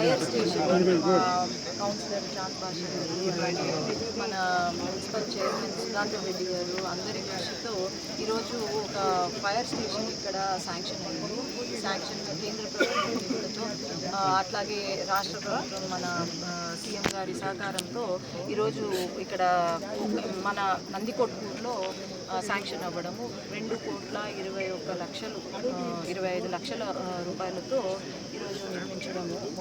Fire station councillor Chand భాష మన municipal chairman Sudhakar Reddy గారు అందరి కృషితో ఈరోజు ఒక ఫైర్ స్టేషన్ ఇక్కడ శాంక్షన్ అయింది. శాంక్షన్ కేంద్ర ప్రభుత్వం నిధులతో అట్లాగే రాష్ట్ర ప్రభుత్వం మన సీఎం గారి సహకారంతో ఈరోజు ఇక్కడ మన నందికొట్కూరులో శాంక్షన్ అవ్వడము. రెండు కోట్ల ఇరవై ఒక్క లక్షలు ఇరవై ఐదు లక్షల రూపాయలతో ఈరోజు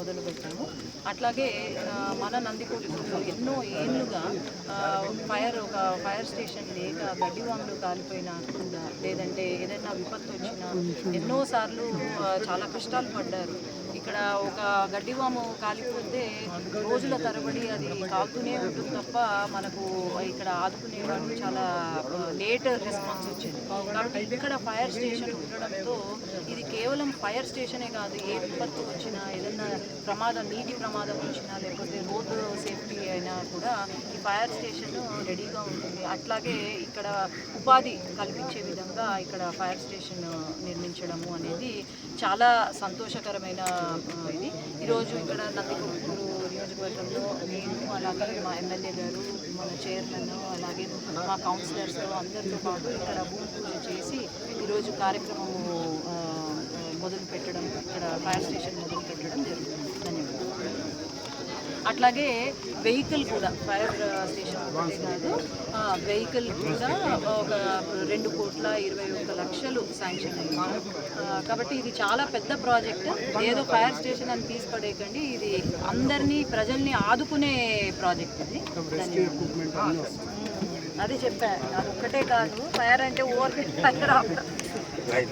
మొదలుపెట్టాము. అట్లాగే మన నందికొట్కూరులో ఎన్నో ఏళ్ళుగా ఫైర్ ఒక ఫైర్ స్టేషన్ లేక గడ్డివాములు కాలిపోయినా లేదంటే ఏదైనా విపత్తు వచ్చినా ఎన్నోసార్లు చాలా కష్టాలు పడ్డారు. ఇక్కడ ఒక గడ్డివాము కాలిపోతే రోజుల తరబడి అది కాలుతూనే ఉంటుంది తప్ప మనకు ఇక్కడ ఆదుకునే వాళ్ళు చాలా లేట్ రెస్పాన్స్ వచ్చింది. కాబట్టి ఇక్కడ ఫైర్ స్టేషన్ ఉండడంతో ఇది కేవలం ఫైర్ స్టేషనే కాదు ఏ విపత్తు వచ్చినా ఏదైనా ప్రమాదం నీటి ప్రమాదం వచ్చినా లేకపోతే రోడ్డు సేఫ్టీ అయినా కూడా ఈ ఫైర్ స్టేషన్ రెడీగా ఉంటుంది. అట్లాగే ఇక్కడ ఉపాధి కల్పించే విధంగా ఇక్కడ ఫైర్ స్టేషన్ నిర్మించడము అనేది చాలా సంతోషకరమైన ఇది. ఈరోజు ఇక్కడ నందికొట్కూరు నియోజకవర్గంలో నేను అలాగే మా ఎమ్మెల్యే గారు మన చైర్మన్ అలాగే మా కౌన్సిలర్స్ అందరితో పాటు ఇక్కడ భూమి పూజ చేసి ఈరోజు కార్యక్రమము మొదలు పెట్టడం ఇక్కడ ఫైర్ స్టేషన్ మొదలు పెట్టడం జరుగుతుంది. ధన్యవాదాలు. అట్లాగే వెహికల్ కూడా ఫైర్ స్టేషన్ ఒకటే కాదు. వెహికల్ కూడా ఒక రెండు కోట్ల ఇరవై ఒక్క లక్షలు శాంక్షన్ అయింది. ఆ, కాబట్టి ఇది చాలా పెద్ద ప్రాజెక్ట్. ఏదో ఫైర్ స్టేషన్ అని తీసి పడేయకండి ఇది అందరినీ ప్రజల్ని ఆదుకునే ప్రాజెక్ట్ ఇది. అదే చెప్పా అది ఒక్కటే కాదు. ఫైర్ అంటే ఓవర్ ఫైర్